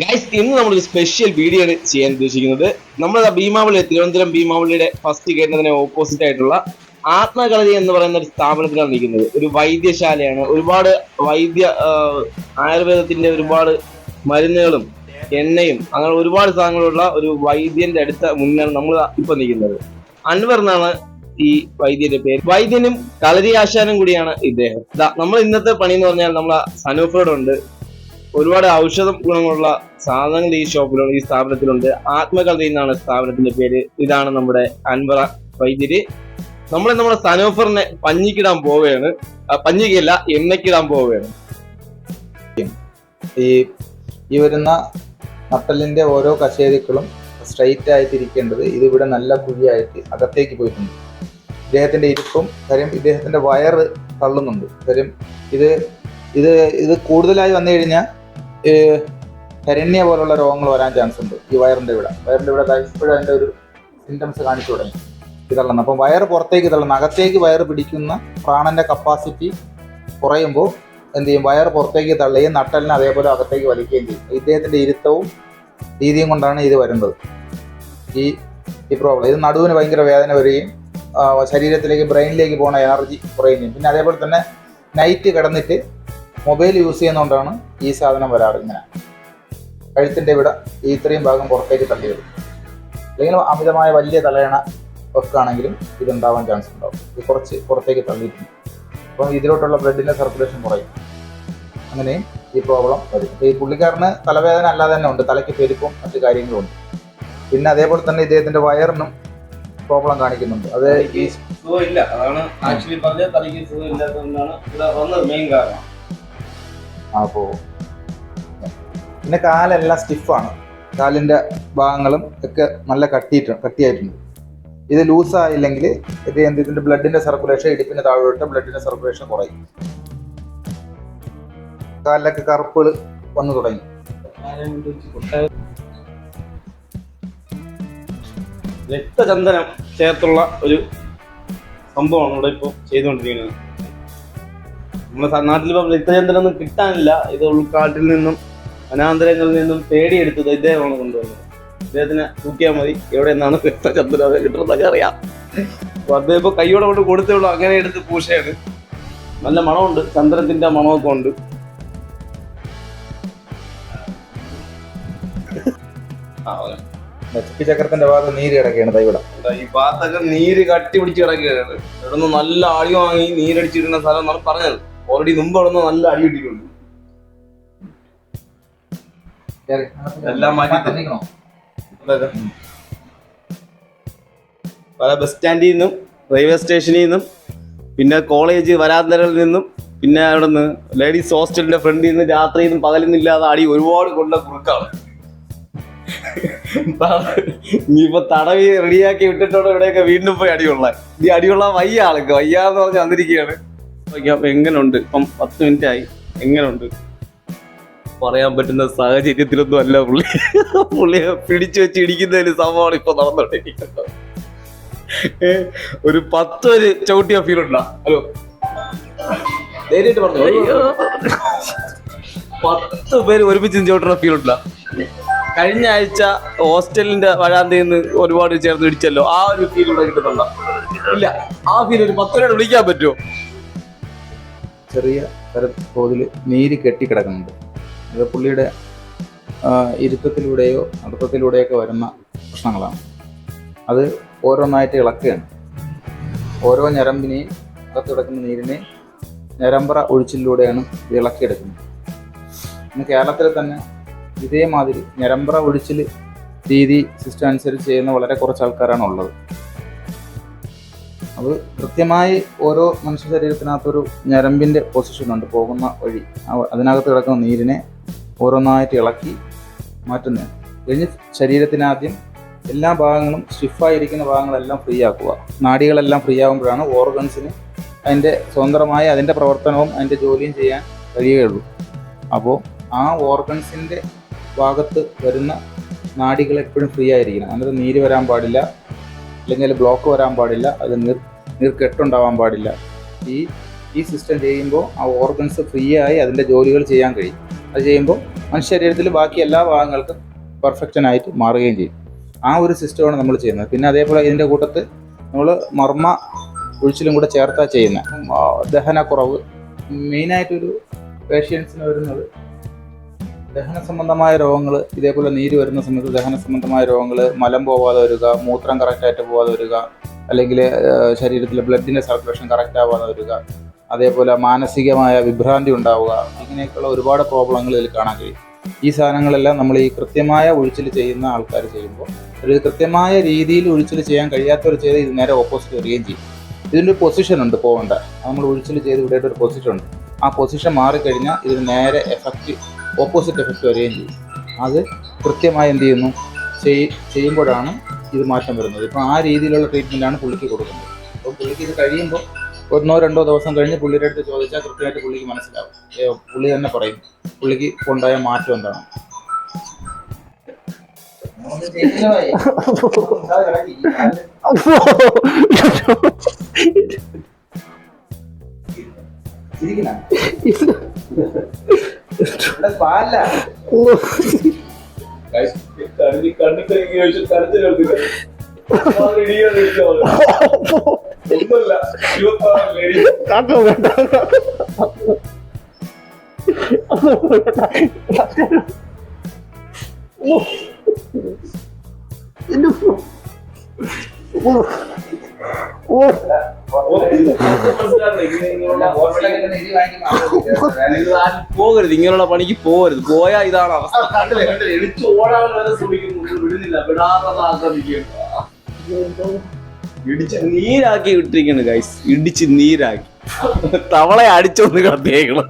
Guys ഇന്ന് നമ്മളൊരു special video ചെയ്യാൻ ഉദ്ദേശിക്കുന്നത്. നമ്മൾ ഭീമാവളി തിരുവനന്തപുരം ഭീമാവളിയുടെ ഫസ്റ്റ് ഗേറ്റിന് ഓപ്പോസിറ്റ് ആയിട്ടുള്ള ആത്മകളരി എന്ന് പറയുന്ന ഒരു സ്ഥാപനത്തിലാണ് നിൽക്കുന്നത്. ഒരു വൈദ്യശാലയാണ്. ഒരുപാട് വൈദ്യ ആയുർവേദത്തിന്റെ ഒരുപാട് മരുന്നുകളും എണ്ണയും അങ്ങനെ ഒരുപാട് സാധനങ്ങളുള്ള ഒരു വൈദ്യന്റെ അടുത്ത മുന്നിലാണ് നമ്മൾ ഇപ്പൊ നിൽക്കുന്നത്. അൻവർ എന്നാണ് ഈ വൈദ്യന്റെ പേര്. വൈദ്യനും കളരി ആശാനും കൂടിയാണ് ഇദ്ദേഹം. നമ്മൾ ഇന്നത്തെ പണി എന്ന് പറഞ്ഞാൽ നമ്മളെ സനൂഫോടുണ്ട് ഒരുപാട് ഔഷധ ഗുണങ്ങളുള്ള സാധനങ്ങൾ ഈ ഷോപ്പിലുണ്ട് ഈ സ്ഥാപനത്തിലുണ്ട്. ആത്മകഥ എന്നാണ് സ്ഥാപനത്തിന്റെ പേര്. ഇതാണ് നമ്മുടെ അൻവറ വൈദ്യര്. നമ്മളെ നമ്മുടെ സനോഫറിനെ പഞ്ഞിക്കിടാൻ പോവുകയാണ്. പഞ്ഞിക്കല്ല എണ്ണയ്ക്കിടാൻ പോവുകയാണ്. ഈ ഈ വരുന്ന നട്ടലിന്റെ ഓരോ കശേരുക്കളും സ്ട്രൈറ്റ് ആയിട്ട് ഇരിക്കേണ്ടത് ഇതിവിടെ നല്ല കുഴിയായിട്ട് അകത്തേക്ക് പോയിട്ടുണ്ട്. ഇദ്ദേഹത്തിന്റെ ഇരിപ്പും കാര്യം ഇദ്ദേഹത്തിന്റെ വയറ് തള്ളുന്നുണ്ട്. കാര്യം ഇത് ഇത് ഇത് കൂടുതലായി വന്നു കഴിഞ്ഞാൽ കരണ്യ പോലുള്ള രോഗങ്ങൾ വരാൻ ചാൻസ് ഉണ്ട്. ഈ വയറിന്റെ ഇവിടെ വയറിന്റെ ഇവിടെ ഇപ്പോഴും അതിന്റെ ഒരു സിംറ്റംസ് കാണിച്ചു തുടങ്ങി. ഇത് തള്ളുന്നത് അപ്പം വയറ് പുറത്തേക്ക് തള്ളുന്നു അകത്തേക്ക് വയറ് പിടിക്കുന്ന പ്രാണന്റെ കപ്പാസിറ്റി കുറയുമ്പോൾ എന്ത് ചെയ്യും? വയർ പുറത്തേക്ക് തള്ളുകയും നട്ടലിനെ അതേപോലെ അകത്തേക്ക് വലിക്കുകയും ചെയ്യും. ഇദ്ദേഹത്തിന്റെ ഇരുത്തവും രീതിയും കൊണ്ടാണ് ഇത് വരുന്നത്. ഈ ഈ പ്രോബ്ലം ഇത് നടുവിന് ഭയങ്കര വേദന വരികയും ശരീരത്തിലേക്ക് ബ്രെയിനിലേക്ക് പോകുന്ന എനർജി കുറയുകയും പിന്നെ അതേപോലെ തന്നെ നൈറ്റ് കിടന്നിട്ട് മൊബൈൽ യൂസ് ചെയ്യുന്നതുകൊണ്ടാണ് ഈ സാധനം വരാറ് ഇങ്ങനെ. കഴുത്തിന്റെ ഇവിടെ ഈ ഇത്രയും ഭാഗം പുറത്തേക്ക് തള്ളി വരും അല്ലെങ്കിൽ അമിതമായ വലിയ തലയണ വെക്കുകയാണെങ്കിലും ഇതുണ്ടാവാൻ ചാൻസ് ഉണ്ടാവും. ഇത് കുറച്ച് പുറത്തേക്ക് തള്ളിയിട്ടുണ്ട്. അപ്പം ഇതിലോട്ടുള്ള ബ്ലഡിന്റെ സർക്കുലേഷൻ കുറയും. അങ്ങനെയും ഈ പ്രോബ്ലം വരും. ഈ പുള്ളിക്കാരന് തലവേദന അല്ലാതെ തന്നെ ഉണ്ട്. തലയ്ക്ക് പെരുപ്പും മറ്റു കാര്യങ്ങളും ഉണ്ട്. പിന്നെ അതേപോലെ തന്നെ ഇദ്ദേഹത്തിന്റെ വയറിനും പ്രോബ്ലം കാണിക്കുന്നുണ്ട്. അത് ഈ സുഖമില്ല. അതാണ് ആക്ച്വലി പറഞ്ഞ തലയ്ക്ക് സുഖമില്ലാത്തതുകൊണ്ടാണ് ഇവിടെ വന്നത്. മെയിൻ കാരണം. അപ്പോ പിന്നെ കാലെല്ലാം സ്റ്റിഫാണ് കാലിന്റെ ഭാഗങ്ങളും ഒക്കെ നല്ല കട്ടിയിട്ട് കട്ടിയായിട്ടുണ്ട്. ഇത് ലൂസ് ആയില്ലെങ്കിൽ ഇത് എന്ത് ഇതിന്റെ ബ്ലഡിന്റെ സർക്കുലേഷൻ ഇടുപ്പിന് താഴോട്ട് ബ്ലഡിന്റെ സർക്കുലേഷൻ കുറയും. കാലിലൊക്കെ കറുപ്പുകൾ വന്നു തുടങ്ങി. രക്തചന്ദനം ചേർത്തുള്ള ഒരു സംഭവമാണ് ഇവിടെ ഇപ്പോൾ ചെയ്തുകൊണ്ടിരിക്കുന്നത്. നമ്മുടെ നാട്ടിലിപ്പം രക്തചന്ദനം ഒന്നും കിട്ടാനില്ല. ഇത് ഉൾക്കാട്ടിൽ നിന്നും വനാന്തരങ്ങളിൽ നിന്നും തേടിയെടുത്തത് ഇദ്ദേഹമാണ് കൊണ്ടുവന്നത്. ഇദ്ദേഹത്തിന് തൂക്കിയാൽ മതി. എവിടെ നിന്നാണ് രക്തചന്ദ്രൻ അത് കിട്ടുന്നതൊക്കെ അറിയാം. അപ്പൊ അദ്ദേഹം ഇപ്പോൾ കൈയോടെ കൊണ്ട് കൊടുത്തേ ഉള്ളൂ. അങ്ങനെ എടുത്ത് പൂശയാണ്. നല്ല മണമുണ്ട്. ചന്ദ്രത്തിന്റെ മണമൊക്കെ ഉണ്ട്. ചക്രത്തിന്റെ ഭാഗത്ത് നീര് കിടക്കുകയാണ്. തൈവിട ഈ ഭാഗത്തൊക്കെ നീര് കട്ടി പിടിച്ച് കിടക്കുകയാണ്. ഇവിടെ നിന്ന് നല്ല ആളി വാങ്ങി നീരടിച്ചിരുന്ന സ്ഥലം എന്നാണ് പറഞ്ഞത്. ഓൾറെഡി മുമ്പ് അവിടെ നിന്ന് നല്ല അടി കിട്ടിയിട്ടുണ്ട്. എല്ലാം മാറ്റി? പല ബസ് സ്റ്റാൻഡിൽ നിന്നും റെയിൽവേ സ്റ്റേഷനിൽ നിന്നും പിന്നെ കോളേജ് വരാന്തരകളിൽ നിന്നും പിന്നെ അവിടെ നിന്ന് ലേഡീസ് ഹോസ്റ്റലിന്റെ ഫ്രണ്ടിൽ നിന്ന് രാത്രിയിൽ നിന്നും പകലിൽ നിന്നില്ലാതെ അടി ഒരുപാട് കൊണ്ട കുറുക്കാണ്. ഇനിയിപ്പോ തടവി റെഡിയാക്കി വിട്ടിട്ടോടെ ഇവിടെയൊക്കെ വീണ്ടും പോയി അടിയുള്ള ഈ അടിയുള്ള വയ്യ ആൾക്ക്. വയ്യാന്ന് പറഞ്ഞ് വന്നിരിക്കുകയാണ്. എങ്ങനുണ്ട്? ഇപ്പം പത്ത് മിനിറ്റ് ആയി. എങ്ങനെയുണ്ട് പറയാൻ പറ്റുന്ന സാഹചര്യത്തിലൊന്നും അല്ല പുള്ളി. പുള്ളിയെ പിടിച്ചു വെച്ച് ഇടിക്കുന്നതിന് സംഭവമാണ് ഇപ്പൊ നടന്നുകൊണ്ടിരിക്കുന്നത് ഒരു പത്ത് ഒരു ചവിട്ടിയ ഫീൽ ഉണ്ടാ? ഹലോ. പറഞ്ഞു. പത്ത് പേര് ഒരുമിച്ച് ചവിട്ടുന്ന ഫീൽ ഉണ്ടാ? കഴിഞ്ഞ ആഴ്ച ഹോസ്റ്റലിന്റെ വഴാന്തയിൽ നിന്ന് ഒരുപാട് ചേർന്ന് ഇടിച്ചല്ലോ. ആ ഒരു ഫീൽ ഇവിടെ കിട്ടുന്നുണ്ടോ? ഇല്ല. ആ ഫീൽ ഒരു പത്ത് പേരോട് വിളിക്കാൻ പറ്റുമോ? ചെറിയ തര തോതിൽ നീര് കെട്ടിക്കിടക്കുന്നുണ്ട് അത് പുള്ളിയുടെ ഇരുത്തത്തിലൂടെയോ നടത്തത്തിലൂടെയൊക്കെ വരുന്ന പ്രശ്നങ്ങളാണ്. അത് ഓരോന്നായിട്ട് ഇളക്കുകയാണ്. ഓരോ ഞരമ്പിനെയും അകത്ത് കിടക്കുന്ന നീരിനെ ഞരമ്പറ ഒഴിച്ചിലൂടെയാണ് ഇളക്കിയെടുക്കുന്നത്. ഇന്ന് കേരളത്തിൽ തന്നെ ഇതേമാതിരി ഞരമ്പറ ഒഴിച്ചിൽ രീതി സിസ്റ്റം അനുസരിച്ച് ചെയ്യുന്ന വളരെ കുറച്ച് ആൾക്കാരാണ് ഉള്ളത്. അത് കൃത്യമായി ഓരോ മനുഷ്യ ശരീരത്തിനകത്തൊരു ഞരമ്പിന്റെ പൊസിഷൻ ഉണ്ട്. പോകുന്ന വഴി. അതിനകത്ത് കിടക്കുന്ന നീരിനെ ഓരോന്നായിട്ട് ഇളക്കി മാറ്റുന്നതാണ് കഴിഞ്ഞ് ശരീരത്തിനാദ്യം എല്ലാ ഭാഗങ്ങളും സ്റ്റിഫായിരിക്കുന്ന ഭാഗങ്ങളെല്ലാം ഫ്രീ ആക്കുക. നാടികളെല്ലാം ഫ്രീ ആകുമ്പോഴാണ് ഓർഗൻസിന് അതിന്റെ സ്വതന്ത്രമായ അതിന്റെ പ്രവർത്തനവും അതിന്റെ ജോലിയും ചെയ്യാൻ കഴിയുകയുള്ളൂ. അപ്പോൾ ആ ഓർഗൻസിന്റെ ഭാഗത്ത് വരുന്ന നാടികൾ എപ്പോഴും ഫ്രീ ആയിരിക്കണം. അതായത് നീര് വരാൻ പാടില്ല. അല്ലെങ്കിൽ ബ്ലോക്ക് വരാൻ പാടില്ല. അത് നീർ നീർക്കെട്ടുണ്ടാവാൻ പാടില്ല. ഈ ഈ സിസ്റ്റം ചെയ്യുമ്പോൾ ആ ഓർഗൻസ് ഫ്രീ ആയി അതിന്റെ ജോലികൾ ചെയ്യാൻ കഴിയും. അത് ചെയ്യുമ്പോൾ മനുഷ്യ ശരീരത്തിൽ ബാക്കി എല്ലാ ഭാഗങ്ങൾക്കും പെർഫെക്ഷനായിട്ട് മാറുകയും ചെയ്യും. ആ ഒരു സിസ്റ്റമാണ് നമ്മൾ ചെയ്യുന്നത്. പിന്നെ അതേപോലെ ഇതിന്റെ കൂട്ടത്ത് നമ്മൾ മർമ്മ ഒഴിച്ചിലും കൂടെ ചേർത്താ ചെയ്യുന്നത് ദഹനക്കുറവ്. മെയിനായിട്ടൊരു പേഷ്യൻസിന് വരുന്നത് ദഹന സംബന്ധമായ രോഗങ്ങൾ ഇതേപോലെ നീര് വരുന്ന സമയത്ത് ദഹന സംബന്ധമായ രോഗങ്ങൾ മലം പോവാതെ വരിക മൂത്രം കറക്റ്റായിട്ട് പോവാതെ വരിക അല്ലെങ്കിൽ ശരീരത്തിലെ ബ്ലഡിന്റെ സർക്കുലേഷൻ കറക്റ്റ് ആവാതെ വരിക. അതേപോലെ മാനസികമായ വിഭ്രാന്തി ഉണ്ടാവുക. ഇങ്ങനെയൊക്കെയുള്ള ഒരുപാട് പ്രോബ്ലങ്ങൾ ഇതിൽ കാണാൻ കഴിയും. ഈ സാധനങ്ങളെല്ലാം നമ്മൾ ഈ കൃത്യമായ ഒഴിച്ചിൽ ചെയ്യുന്ന ആൾക്കാർ ചെയ്യുമ്പോൾ ഒരു കൃത്യമായ രീതിയിൽ ഒഴിച്ചിൽ ചെയ്യാൻ കഴിയാത്തവർ ചെയ്ത് ഇത് നേരെ ഓപ്പോസിറ്റ് വരികയും ചെയ്യും. ഇതിന്റെ പൊസിഷൻ ഉണ്ട് പോകേണ്ട. നമ്മൾ ഒഴിച്ചിൽ ചെയ്ത് ഇവിടെ ഒരു പൊസിഷൻ ഉണ്ട്. ആ പൊസിഷൻ മാറിക്കഴിഞ്ഞാൽ ഇതിന് നേരെ എഫക്റ്റ് ഓപ്പോസിറ്റ് എഫക്റ്റ് വരികയും ചെയ്യും. അത് കൃത്യമായി എന്ത് ചെയ്യുന്നു? ചെയ് ചെയ്യുമ്പോഴാണ് ഇത് മാറ്റം വരുന്നത്. ഇപ്പോൾ ആ രീതിയിലുള്ള ട്രീറ്റ്മെന്റാണ് പുള്ളിക്ക് കൊടുക്കുന്നത്. അപ്പോൾ പുള്ളിക്ക് ഇത് കഴിയുമ്പോൾ ഒന്നോ രണ്ടോ ദിവസം കഴിഞ്ഞ് പുള്ളിയുടെ അടുത്ത് ചോദിച്ചാൽ കൃത്യമായിട്ട് പുള്ളിക്ക് മനസ്സിലാവും. പുള്ളി തന്നെ പറയും പുള്ളിക്ക് ഉണ്ടായ മാറ്റം എന്താണ്? കണ്ണി കണ്ണിക്കറി ഉപയോഗിച്ച് കരച്ചു ചേർത്തില്ല ഒന്നല്ല ഇരുപത്തി ആറ് ലേഡി ഓ ഓ പോകരുത് ഇങ്ങനെയുള്ള പണിക്ക് പോകരുത്. പോയാ ഇതാണ് അവസ്ഥ. എടുത്ത് ഓടാൻ വരെ ശ്രമിക്കുന്നു വിടുന്നില്ല വിടാതെ ആക്രമിക്കും. ഇടിച്ച് നീരാക്കി ഇട്ടിരിക്കുന്നു ഗൈസ് ഇടിച്ച് നീരാക്കി. തവളെ അടിച്ചൊന്ന് കിടത്തിയേക്കണം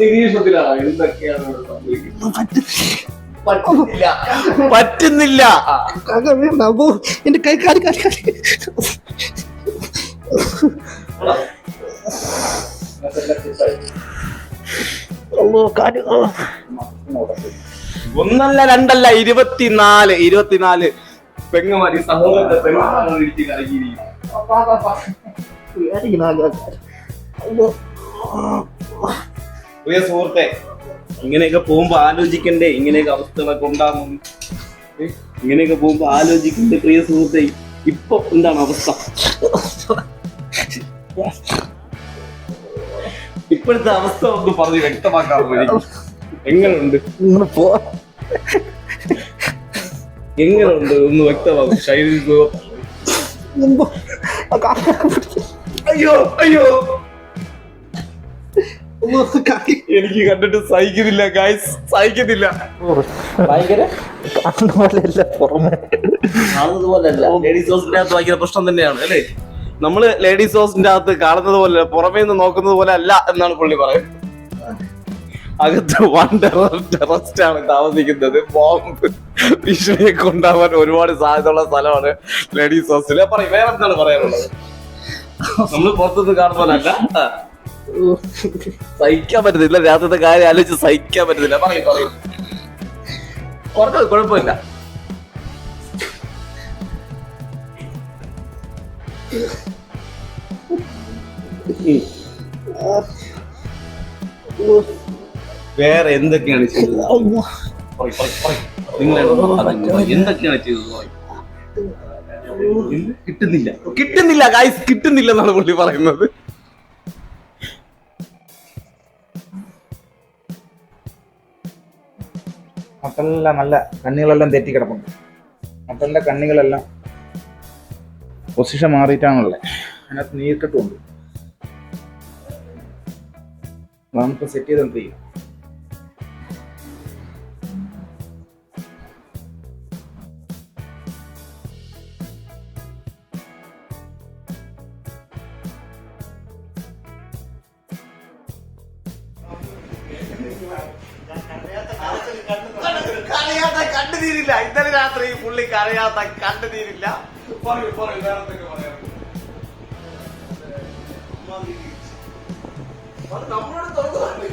നിരീക്ഷണത്തിലാണ് എന്തൊക്കെയാണ് സംഭവിക്കുന്നത്? പറ്റുന്നില്ല. എന്റെ കൈ കാലി കാലി കാലി. ഒന്നല്ല രണ്ടല്ല ഇരുപത്തിനാല് ഇരുപത്തിനാല്. പെങ്ങമാരി സഹോദരത്തെ. പ്രിയ സുഹൃത്തെ ഇങ്ങനെയൊക്കെ പോകുമ്പോ ആലോചിക്കണ്ടേ? ഇങ്ങനെയൊക്കെ അവസ്ഥകളൊക്കെ ഉണ്ടാകും. ഇങ്ങനെയൊക്കെ പോകുമ്പോ ആലോചിക്കണ്ടേ പ്രിയ സുഹൃത്തെ? ഇപ്പൊ എന്താണ് അവസ്ഥ? ഇപ്പോഴത്തെ അവസ്ഥ ഒന്ന് പറഞ്ഞ് വ്യക്തമാക്കാമോ എങ്ങനെയുണ്ട് എങ്ങനെയുണ്ട് ഒന്ന് വ്യക്തമാകും ശൈലി. അയ്യോ അയ്യോ. എനിക്ക് കണ്ടിട്ട് സഹിക്കുന്നില്ല ഗായ്സ് സഹിക്കുന്നില്ല. ഭയങ്കര? പുറമെ. ലേഡീസ് പ്രശ്നം തന്നെയാണ് അല്ലേ? നമ്മൾ ലേഡീസ് ഹോസിന്റെ അകത്ത് കാണുന്നത് പോലെ പുറമേ നിന്ന് നോക്കുന്നത് പോലെ അല്ല എന്നാണ് പുള്ളി പറയുന്നത്. അകത്ത് വൺ ടെററിസ്റ്റ് ആണ് താമസിക്കുന്നത്. ബോംബ് ഭീഷണിയെ കൊണ്ടാവാൻ ഒരുപാട് സാധ്യതയുള്ള സ്ഥലമാണ് ലേഡീസ് ഹോസ്റ്റൽ പറയും വേറെ എന്താണ് പറയാനുള്ളത്? നമ്മൾ പുറത്തുനിന്ന് കാണുന്നതല്ല. സഹിക്കാൻ പറ്റുന്നില്ല രാത്രിത്തെ കാര്യം ആലോചിച്ച് സഹിക്കാൻ പറ്റുന്നില്ല പറയും കുഴപ്പമില്ല. വേറെ എന്തൊക്കെയാണ് ചെയ്തത്. നിങ്ങൾ എന്തൊക്കെയാണ് ചെയ്തത്? കിട്ടുന്നില്ല. കിട്ടുന്നില്ല ഗായ്സ് കിട്ടുന്നില്ല എന്നാണ് പുള്ളി പറയുന്നത്. മക്കളെല്ലാം നല്ല കണ്ണികളെല്ലാം തെറ്റി കിടപ്പുണ്ട്. മക്കളുടെ കണ്ണികളെല്ലാം പൊസിഷൻ മാറിയിട്ടാണുള്ളത് അതിനകത്ത് നീർക്കെട്ടുമുണ്ട്. നമുക്ക് സെറ്റ് ചെയ്തുകൊണ്ടിരിക്കും കരയാത്ത കണ്ടു തീരില്ല. ഇന്നലെ രാത്രി പുള്ളി കളയാത്ത കണ്ടു തീരില്ല. പറയൂ വേറെ നമ്മളോട് തുറന്നതാണ്